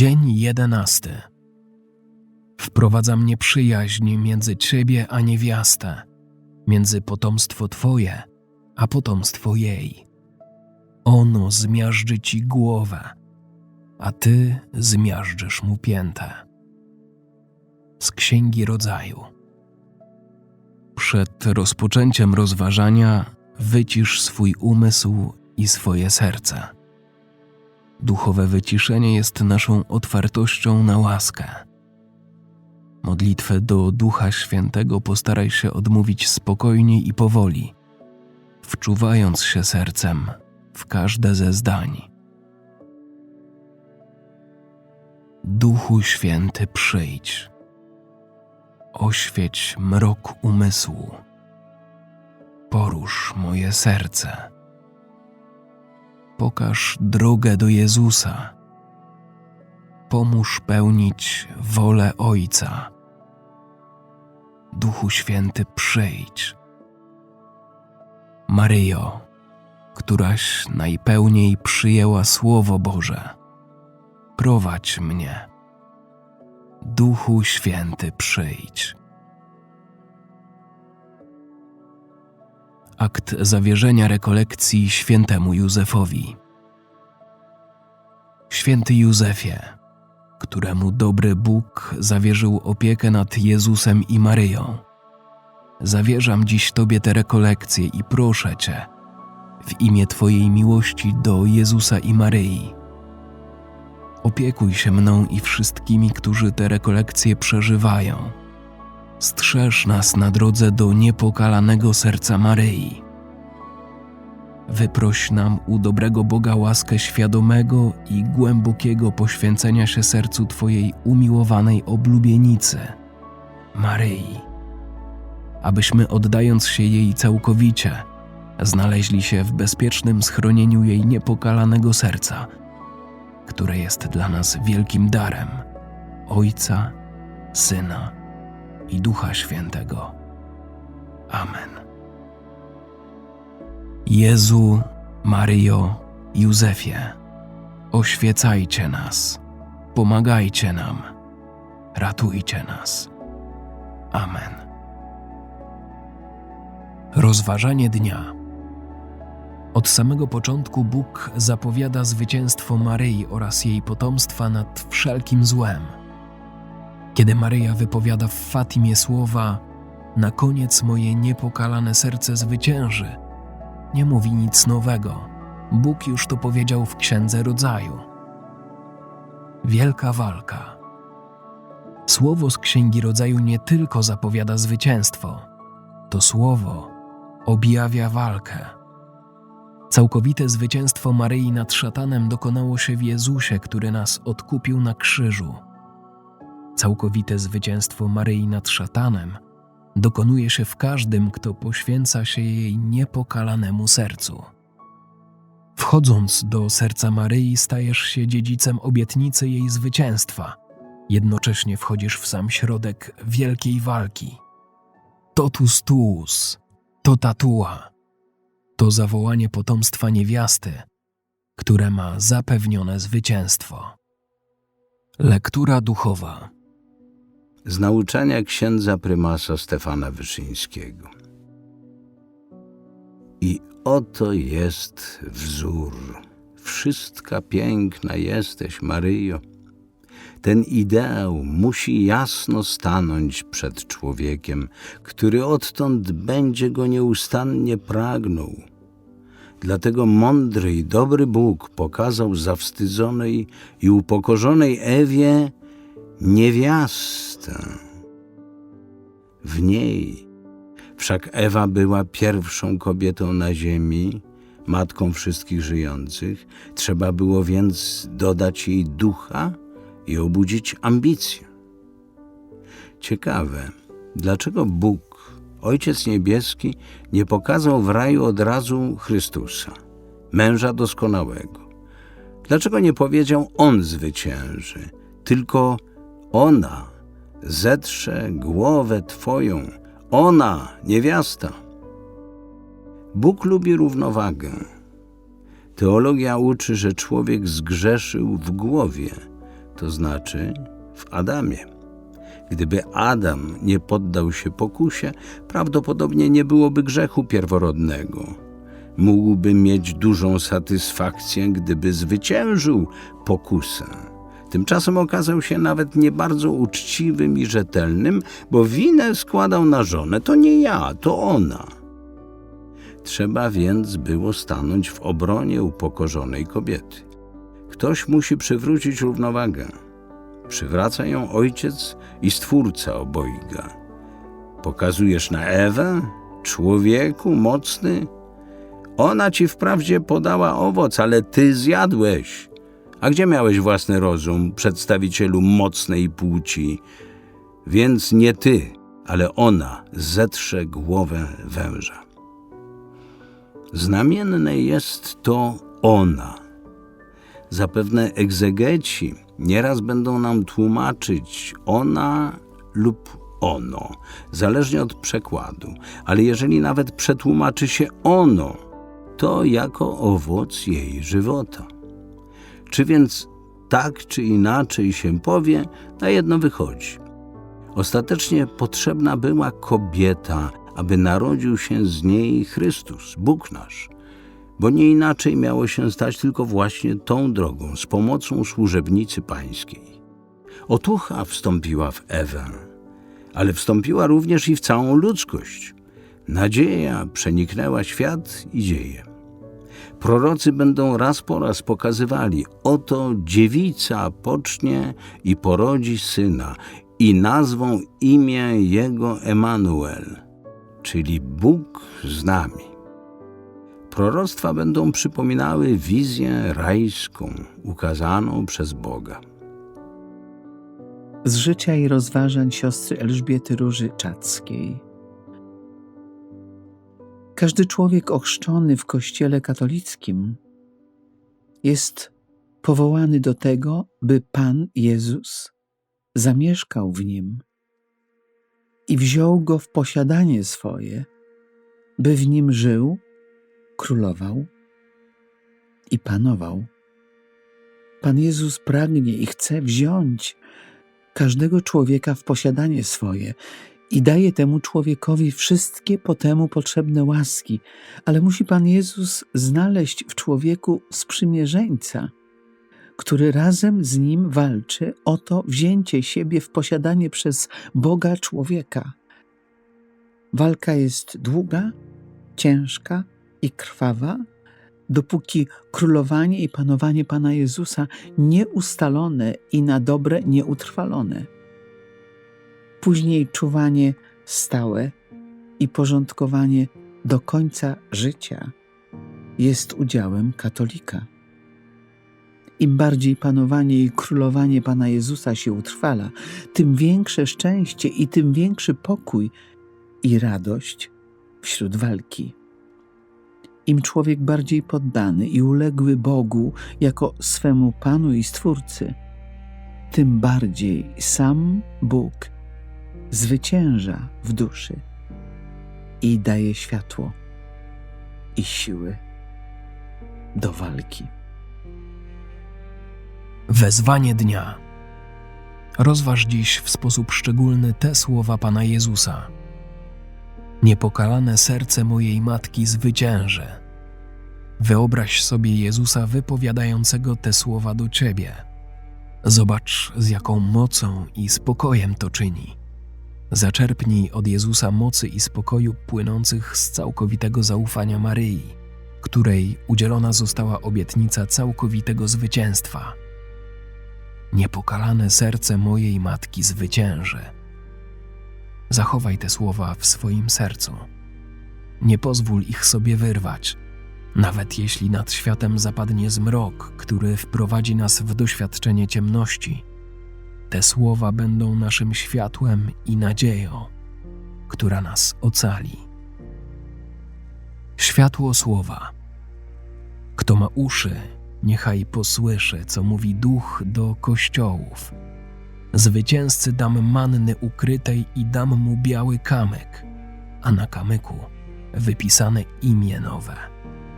Dzień jedenasty. Wprowadzam nieprzyjaźń między ciebie a niewiastę, między potomstwo twoje a potomstwo jej. Ono zmiażdży ci głowę, a ty zmiażdżysz mu piętę. Z Księgi Rodzaju. Przed rozpoczęciem rozważania wycisz swój umysł i swoje serce. Duchowe wyciszenie jest naszą otwartością na łaskę. Modlitwę do Ducha Świętego postaraj się odmówić spokojnie i powoli, wczuwając się sercem w każde ze zdań. Duchu Święty, przyjdź. Oświeć mrok umysłu. Porusz moje serce. Pokaż drogę do Jezusa. Pomóż pełnić wolę Ojca. Duchu Święty, przyjdź. Maryjo, któraś najpełniej przyjęła Słowo Boże, prowadź mnie. Duchu Święty, przyjdź. Akt zawierzenia rekolekcji świętemu Józefowi. Święty Józefie, któremu dobry Bóg zawierzył opiekę nad Jezusem i Maryją, zawierzam dziś Tobie te rekolekcje i proszę Cię, w imię Twojej miłości do Jezusa i Maryi. Opiekuj się mną i wszystkimi, którzy te rekolekcje przeżywają. Strzeż nas na drodze do niepokalanego serca Maryi. Wyproś nam u dobrego Boga łaskę świadomego i głębokiego poświęcenia się sercu Twojej umiłowanej oblubienicy, Maryi, abyśmy oddając się jej całkowicie, znaleźli się w bezpiecznym schronieniu jej niepokalanego serca, które jest dla nas wielkim darem Ojca, Syna i Ducha Świętego. Amen. Jezu, Maryjo, Józefie, oświecajcie nas, pomagajcie nam, ratujcie nas. Amen. Rozważanie dnia. Od samego początku Bóg zapowiada zwycięstwo Maryi oraz jej potomstwa nad wszelkim złem. Kiedy Maryja wypowiada w Fatimie słowa: Na koniec moje niepokalane serce zwycięży, nie mówi nic nowego. Bóg już to powiedział w Księdze Rodzaju. Wielka walka. Słowo z Księgi Rodzaju nie tylko zapowiada zwycięstwo, to słowo objawia walkę. Całkowite zwycięstwo Maryi nad szatanem dokonało się w Jezusie, który nas odkupił na krzyżu. Całkowite zwycięstwo Maryi nad szatanem dokonuje się w każdym, kto poświęca się jej niepokalanemu sercu. Wchodząc do serca Maryi, stajesz się dziedzicem obietnicy jej zwycięstwa. Jednocześnie wchodzisz w sam środek wielkiej walki. Totus tuus, to tatua, to zawołanie potomstwa niewiasty, które ma zapewnione zwycięstwo. Lektura duchowa. Z nauczania księdza prymasa Stefana Wyszyńskiego. I oto jest wzór. Wszystka piękna jesteś, Maryjo. Ten ideał musi jasno stanąć przed człowiekiem, który odtąd będzie go nieustannie pragnął. Dlatego mądry i dobry Bóg pokazał zawstydzonej i upokorzonej Ewie niewiastę. W niej, wszak Ewa była pierwszą kobietą na ziemi, matką wszystkich żyjących, trzeba było więc dodać jej ducha i obudzić ambicję. Ciekawe, dlaczego Bóg, Ojciec Niebieski, nie pokazał w raju od razu Chrystusa, męża doskonałego? Dlaczego nie powiedział On zwycięży, tylko ona zetrze głowę Twoją, ona, niewiasta. Bóg lubi równowagę. Teologia uczy, że człowiek zgrzeszył w głowie, to znaczy w Adamie. Gdyby Adam nie poddał się pokusie, prawdopodobnie nie byłoby grzechu pierworodnego. Mógłby mieć dużą satysfakcję, gdyby zwyciężył pokusę. Tymczasem okazał się nawet nie bardzo uczciwym i rzetelnym, bo winę składał na żonę. To nie ja, to ona. Trzeba więc było stanąć w obronie upokorzonej kobiety. Ktoś musi przywrócić równowagę. Przywraca ją ojciec i stwórca obojga. Pokazujesz na Ewę, człowieku mocny? Ona ci wprawdzie podała owoc, ale ty zjadłeś. A gdzie miałeś własny rozum, przedstawicielu mocnej płci? Więc nie ty, ale ona zetrze głowę węża. Znamienne jest to ona. Zapewne egzegeci nieraz będą nam tłumaczyć ona lub ono, zależnie od przekładu, ale jeżeli nawet przetłumaczy się ono, to jako owoc jej żywota. Czy więc tak czy inaczej się powie, na jedno wychodzi. Ostatecznie potrzebna była kobieta, aby narodził się z niej Chrystus, Bóg nasz, bo nie inaczej miało się stać tylko właśnie tą drogą, z pomocą służebnicy pańskiej. Otucha wstąpiła w Ewę, ale wstąpiła również i w całą ludzkość. Nadzieja przeniknęła świat i dzieje. Prorocy będą raz po raz pokazywali: Oto dziewica pocznie i porodzi syna, i nazwą imię jego Emanuel, czyli Bóg z nami. Proroctwa będą przypominały wizję rajską ukazaną przez Boga. Z życia i rozważań siostry Elżbiety Róży Czackiej. Każdy człowiek ochrzczony w Kościele katolickim jest powołany do tego, by Pan Jezus zamieszkał w nim i wziął go w posiadanie swoje, by w nim żył, królował i panował. Pan Jezus pragnie i chce wziąć każdego człowieka w posiadanie swoje i daje temu człowiekowi wszystkie po temu potrzebne łaski, ale musi Pan Jezus znaleźć w człowieku sprzymierzeńca, który razem z nim walczy o to wzięcie siebie w posiadanie przez Boga człowieka. Walka jest długa, ciężka i krwawa, dopóki królowanie i panowanie Pana Jezusa nieustalone i na dobre nieutrwalone. Później czuwanie stałe i porządkowanie do końca życia jest udziałem katolika. Im bardziej panowanie i królowanie Pana Jezusa się utrwala, tym większe szczęście i tym większy pokój i radość wśród walki. Im człowiek bardziej poddany i uległy Bogu jako swemu Panu i Stwórcy, tym bardziej sam Bóg zwycięża w duszy i daje światło i siły do walki. Wezwanie dnia. Rozważ dziś w sposób szczególny te słowa Pana Jezusa. Niepokalane serce mojej matki zwycięży. Wyobraź sobie Jezusa wypowiadającego te słowa do ciebie. Zobacz, z jaką mocą i spokojem to czyni. Zaczerpnij od Jezusa mocy i spokoju płynących z całkowitego zaufania Maryi, której udzielona została obietnica całkowitego zwycięstwa. Niepokalane serce mojej matki zwycięży. Zachowaj te słowa w swoim sercu. Nie pozwól ich sobie wyrwać, nawet jeśli nad światem zapadnie zmrok, który wprowadzi nas w doświadczenie ciemności. Te słowa będą naszym światłem i nadzieją, która nas ocali. Światło słowa. Kto ma uszy, niechaj posłyszy, co mówi duch do kościołów. Zwycięzcy dam manny ukrytej i dam mu biały kamyk, a na kamyku wypisane imię nowe,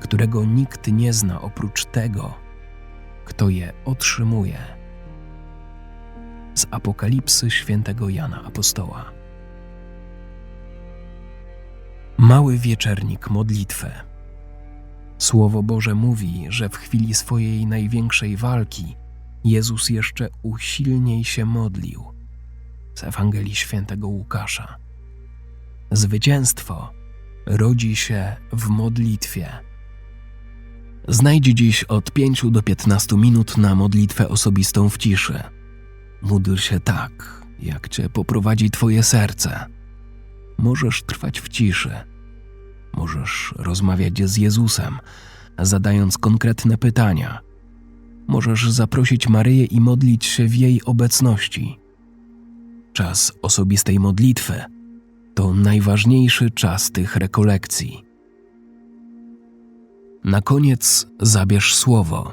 którego nikt nie zna oprócz tego, kto je otrzymuje. Z Apokalipsy świętego Jana Apostoła. Mały wieczernik modlitwy. Słowo Boże mówi, że w chwili swojej największej walki Jezus jeszcze usilniej się modlił. Z Ewangelii świętego Łukasza. Zwycięstwo rodzi się w modlitwie. Znajdź dziś od 5 do 15 minut na modlitwę osobistą w ciszy. Módl się tak, jak cię poprowadzi Twoje serce. Możesz trwać w ciszy. Możesz rozmawiać z Jezusem, zadając konkretne pytania. Możesz zaprosić Maryję i modlić się w jej obecności. Czas osobistej modlitwy to najważniejszy czas tych rekolekcji. Na koniec zabierz słowo.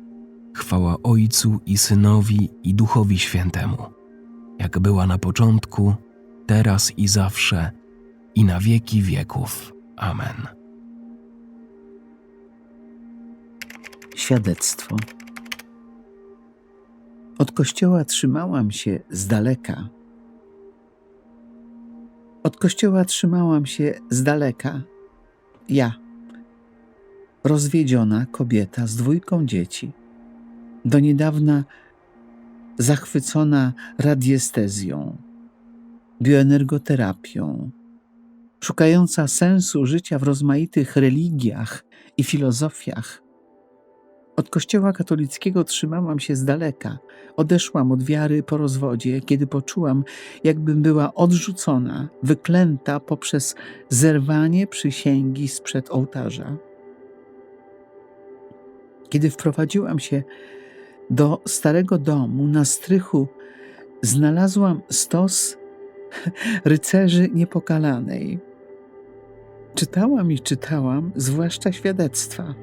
Chwała Ojcu i Synowi i Duchowi Świętemu, jak była na początku, teraz i zawsze, i na wieki wieków. Amen. Świadectwo. Od kościoła trzymałam się z daleka. Od kościoła trzymałam się z daleka. Ja, rozwiedziona kobieta z dwójką dzieci, do niedawna zachwycona radiestezją, bioenergoterapią, szukająca sensu życia w rozmaitych religiach i filozofiach. Od Kościoła katolickiego trzymałam się z daleka. Odeszłam od wiary po rozwodzie, kiedy poczułam, jakbym była odrzucona, wyklęta poprzez zerwanie przysięgi sprzed ołtarza. Kiedy wprowadziłam się do starego domu na strychu, znalazłam stos rycerzy niepokalanej. Czytałam i czytałam, zwłaszcza świadectwa.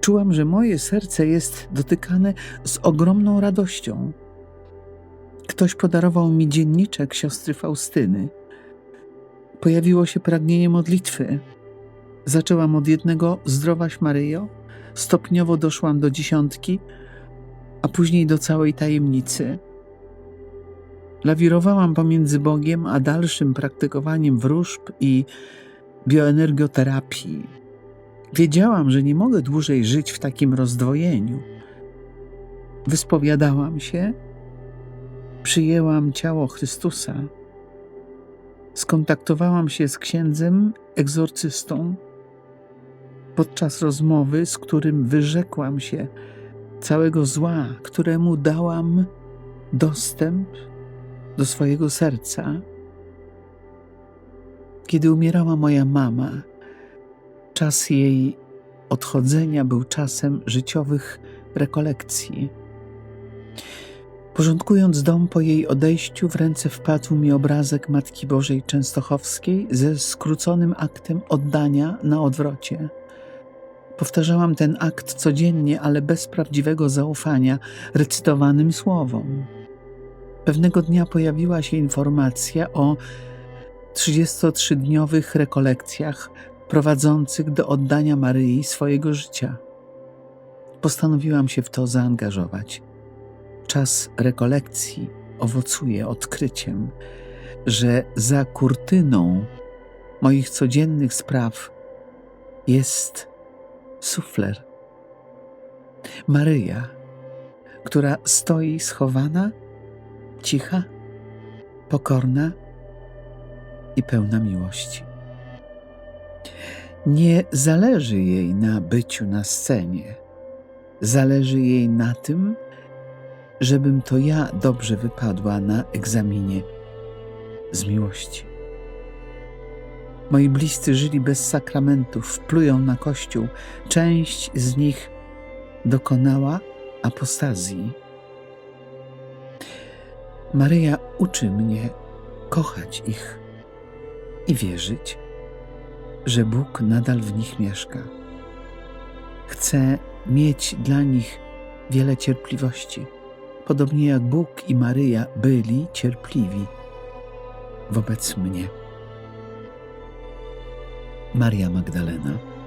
Czułam, że moje serce jest dotykane z ogromną radością. Ktoś podarował mi dzienniczek siostry Faustyny. Pojawiło się pragnienie modlitwy. Zaczęłam od jednego Zdrowaś Maryjo, stopniowo doszłam do dziesiątki, a później do całej tajemnicy. Lawirowałam pomiędzy Bogiem a dalszym praktykowaniem wróżb i bioenergioterapii. Wiedziałam, że nie mogę dłużej żyć w takim rozdwojeniu. Wyspowiadałam się, przyjęłam ciało Chrystusa, skontaktowałam się z księdzem egzorcystą podczas rozmowy, z którym wyrzekłam się całego zła, któremu dałam dostęp do swojego serca. Kiedy umierała moja mama, czas jej odchodzenia był czasem życiowych rekolekcji. Porządkując dom po jej odejściu, w ręce wpadł mi obrazek Matki Bożej Częstochowskiej ze skróconym aktem oddania na odwrocie. Powtarzałam ten akt codziennie, ale bez prawdziwego zaufania recytowanym słowom. Pewnego dnia pojawiła się informacja o 33-dniowych rekolekcjach prowadzących do oddania Maryi swojego życia. Postanowiłam się w to zaangażować. Czas rekolekcji owocuje odkryciem, że za kurtyną moich codziennych spraw jest sufler. Maryja, która stoi schowana, cicha, pokorna i pełna miłości. Nie zależy jej na byciu na scenie, zależy jej na tym, żebym to ja dobrze wypadła na egzaminie z miłości. Moi bliscy żyli bez sakramentów, plują na kościół. Część z nich dokonała apostazji. Maryja uczy mnie, kochać ich i wierzyć, że Bóg nadal w nich mieszka. Chcę mieć dla nich wiele cierpliwości, podobnie jak Bóg i Maryja byli cierpliwi wobec mnie. Maria Magdalena